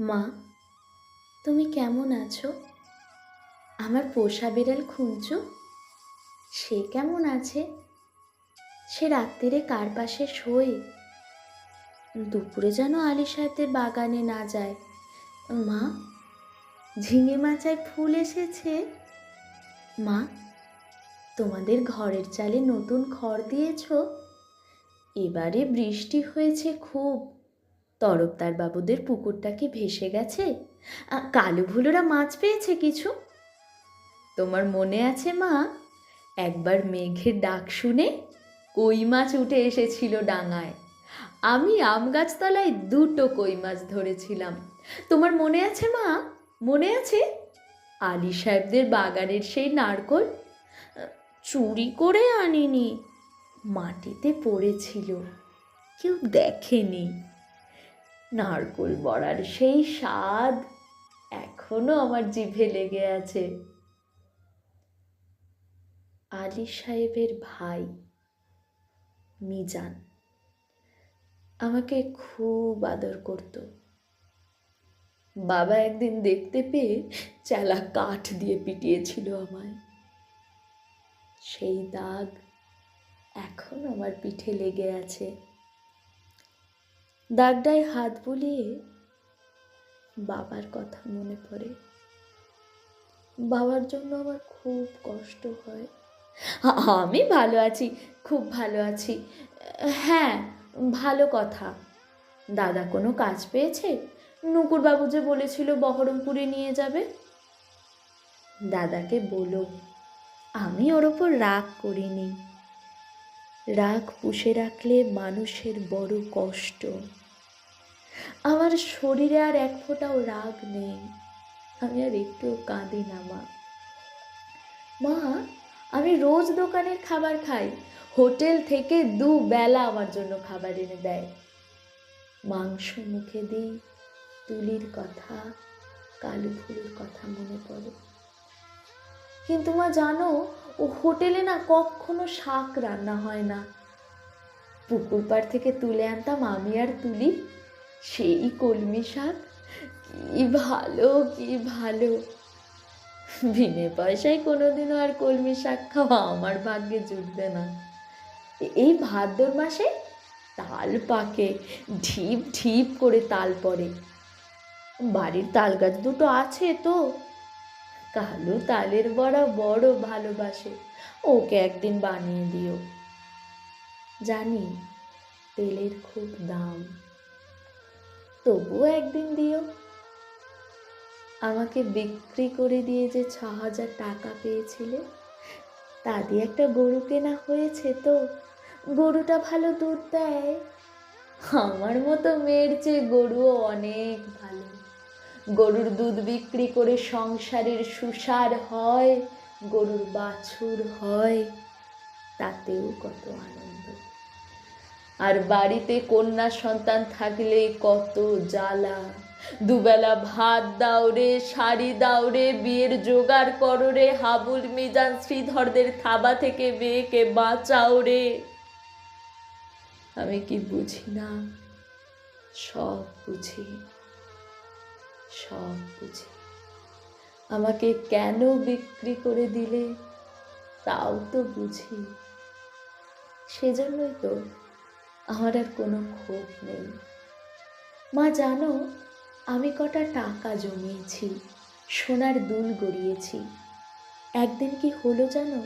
মা, তুমি কেমন আছো? আমার পোষা বিড়াল খুঁজছো সে কেমন আছে? সে রাত্রিরে কার পাশে শোয়? দুপুরে যেন আলি সাহেবদের বাগানে না যায়। মা, ঝিঙে মাচায় ফুল এসেছে। মা, তোমাদের ঘরের চালে নতুন খড় দিয়েছ। এবারে বৃষ্টি হয়েছে খুব। তরফদার বাবুদের পুকুরটা কি ভেসে গেছে? কালু ভুলোরা মাছ পেয়েছে কিছু? তোমার মনে আছে মা? একবার মেঘের ডাক শুনে কই মাছ উঠে এসেছিল ডাঙায়। আমি আম গাছতলায় দুটো কই মাছ ধরেছিলাম। তোমার মনে আছে মা? মনে আছে? আলি সাহেবদের বাগানের সেই নারকল চুরি করে আনিনি। মাটিতে পড়েছিল। কেউ দেখেনি। নারকোল বড়ার সেই স্বাদ এখনও আমার জিভে লেগে আছে। আলী সাহেবের ভাই মিজান আমাকে খুব আদর করত। বাবা একদিন দেখতে পেয়ে চেলা কাঠ দিয়ে পিটিয়েছিল আমায়। সেই দাগ এখন আমার পিঠে লেগে আছে। দাগটায় হাত বুলিয়ে বাবার কথা মনে পড়ে। বাবার জন্য আমার খুব কষ্ট হয়। আমি ভালো আছি, খুব ভালো আছি। হ্যাঁ ভালো কথা। দাদা কোনো কাজ পেয়েছে? নুকুরবাবু যে বলেছিল বহরমপুরে নিয়ে যাবে। দাদাকে বলো, আমি ওর ওপর রাগ করিনি। রাগ পুষে রাখলে মানুষের বড় কষ্ট। আমার শরীরে আর এক ফোঁটাও রাগ নেই। আমি আর একটুও কাঁদি না, মা। মা, আমি রোজ দোকানের খাবার খাই। হোটেল থেকে দু বেলা আমার জন্য খাবার এনে দেয়। মাংস মুখে দিই, তুলির কথা, কালু ফুলের কথা মনে পড়ে। কিন্তু মা, জানো, ও হোটেলে না কখনো শাক রান্না হয় না। পুকুর পাড় থেকে তুলে আনতাম, আমি আর তুলি। সেই কলমি শাক কি ভালো কি ভালো। বিনে পয়সায় কোনোদিনও আর কলমি শাক খাওয়া আমার ভাগ্যে জুটবে না। এই ভাদ্র মাসে তাল পাকে, ঢিপ ঢিপ করে তাল পড়ে। বাড়ির তাল গাছ দুটো আছে তো। কালো তালের বড়া বড় ভালোবাসে, ওকে একদিন বানিয়ে দিও। জানি তেলের খুব দাম। তবুও একদিন দিও। আমাকে বিক্রি করে দিয়ে যে ছ হাজার টাকা পেয়েছিলে, তা দিয়ে একটা গরু কেনা হয়েছে তো। গরুটা ভালো দুধ দেয়। আমার মতো মেয়ের চেয়ে গরুও অনেক ভালো। গরুর দুধ বিক্রি করে সংসারের সুসার হয়, গরুর বাছুর হয়, তাতেও কত আনন্দ। আর বাড়িতে কন্যা সন্তান থাকলে কত জ্বালা। দুবেলা ভাত দাও রে, শাড়ি দাও রে, বিয়ের জোগাড় করো রে, হাবুল মিজান শ্রীধরদের থাবা থেকে মেয়েকে বাঁচাও রে। আমি কি বুঝি না? সব বুঝি। সব বুঝি। আমাকে কেন বিক্রি করে দিলে? তাও তো বুঝি। সেজন্যই তো আমার আর কোনো ক্ষোভ নেই। মা, জানো, আমি কটা টাকা জমিয়েছি, সোনার দুল গড়িয়েছি। একদিন কি হলো জানো,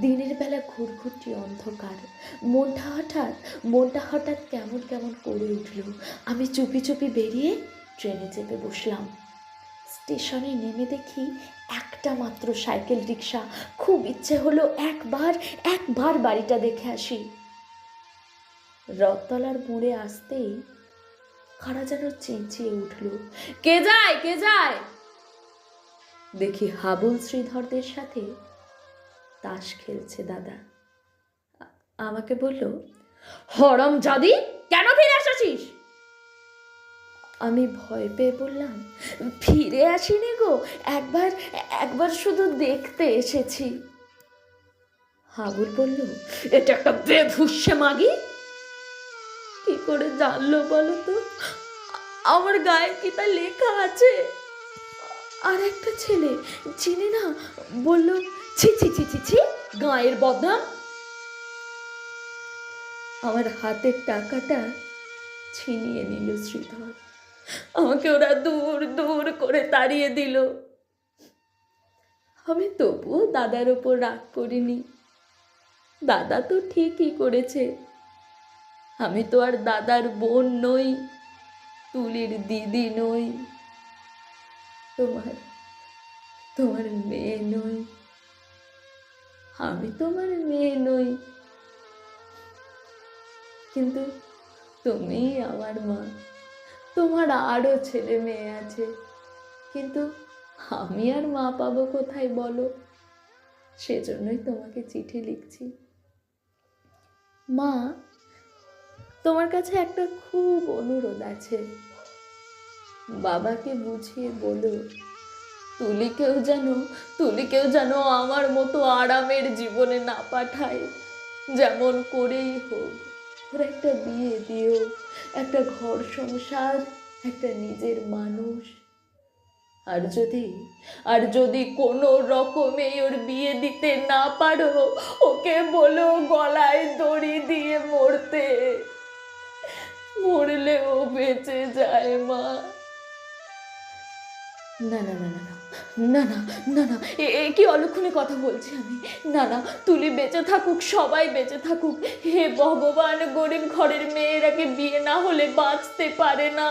দিনের বেলা ঘুরঘুরটি অন্ধকার। মনটা হঠাৎ মনটা হঠাৎ কেমন কেমন করে উঠল। আমি চুপি চুপি বেরিয়ে ট্রেনে চেপে বসলাম। স্টেশনে নেমে দেখি একটা মাত্র সাইকেল রিক্সা খুব ইচ্ছে হলো একবার একবার বাড়িটা দেখে আসি। রথতলার মোড়ে আসতেই কারা যেন চেঁচিয়ে উঠল, কে যায় কে যায়? দেখি হাবুল শ্রীধরদের সাথে তাস খেলছে দাদা। আমাকে বলল, হরম জাদি, কেন ফিরে আসছিস আমি ভয় পেয়ে বললাম, ফিরে আসিনি গো, একবার একবার শুধু দেখতে এসেছি। হাবুল বলল, এটা একটা বেভুষ্যে মাগি? করে জানলো বলো তো? আমার গায়ে কি তা লেখা আছে? আর একটা ছেলে চিনি না বলল, ছি ছি ছি ছি ছি, গায়ের বদনাম। আমার হাতের টাকাটা ছিনিয়ে নিল শ্রীধর। আমাকে ওরা দূর দূর করে তাড়িয়ে দিল। আমি তবুও দাদার ওপর রাগ করিনি। দাদা তো ঠিকই করেছে। আমি তো আর দাদার বোন নই, তুলির দিদি নই। তোমার তোমার মেয়ে নই। আমি তোমার মেয়ে নই। কিন্তু তুমি আমার মা, তোমার আরও ছেলে মেয়ে আছে। কিন্তু আমি আর মা পাবো কোথায় বলো? সেজন্যই তোমাকে চিঠি লিখছি। মা তোমার কাছে একটা খুব অনুরোধ আছে। বাবাকে বুঝিয়ে বলো, তুলিকেও যেন তুলিকেও যেন আমার মতো আরামের জীবনে না পাঠায়। যেমন করেই হোক ওর একটা বিয়ে দিও, একটা ঘর সংসার, একটা নিজের মানুষ। আর যদি আর যদি কোনো রকমে ওর বিয়ে দিতে না পারো, ওকে বলো গলায় দড়ি দিয়ে মরতে। বেঁচে যায়, মা। না না না না না না না না, এ কি অলক্ষণে কথা বলছি আমি? না না, তুলি বেঁচে থাকুক, সবাই বেঁচে থাকুক। হে ভগবান, গরিব ঘরের মেয়েরাকে বিয়ে না হলে বাঁচতে পারে না।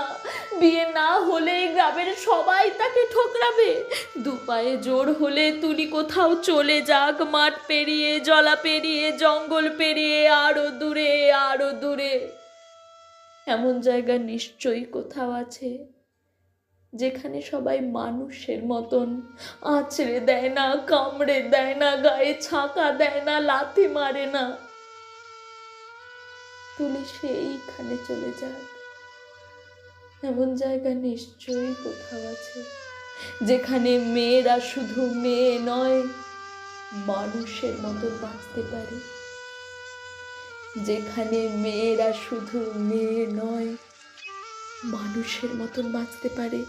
বিয়ে না হলে গ্রামের সবাই তাকে ঠোকরাবে। দু পায়ে জোর হলে তুলি কোথাও চলে যাক, মাঠ পেরিয়ে, জলা পেরিয়ে, জঙ্গল পেরিয়ে, আরও দূরে আরও দূরে। এমন জায়গা নিশ্চয়ই কোথাও আছে যেখানে সবাই মানুষের মতন আঁচড়ে দেয় না, কামড়ে দেয় না, গায়ে ছাঁকা দেয় না, লাথি মারে না। তুলি সেইখানে চলে যাক। এমন জায়গা নিশ্চয়ই কোথাও আছে যেখানে মেয়েরা শুধু মেয়ে নয়, মানুষের মতো বাঁচতে পারে। যেখানে মেয়েরা শুধু মেয়ে নয় মানুষের মতন বাঁচতে পারে।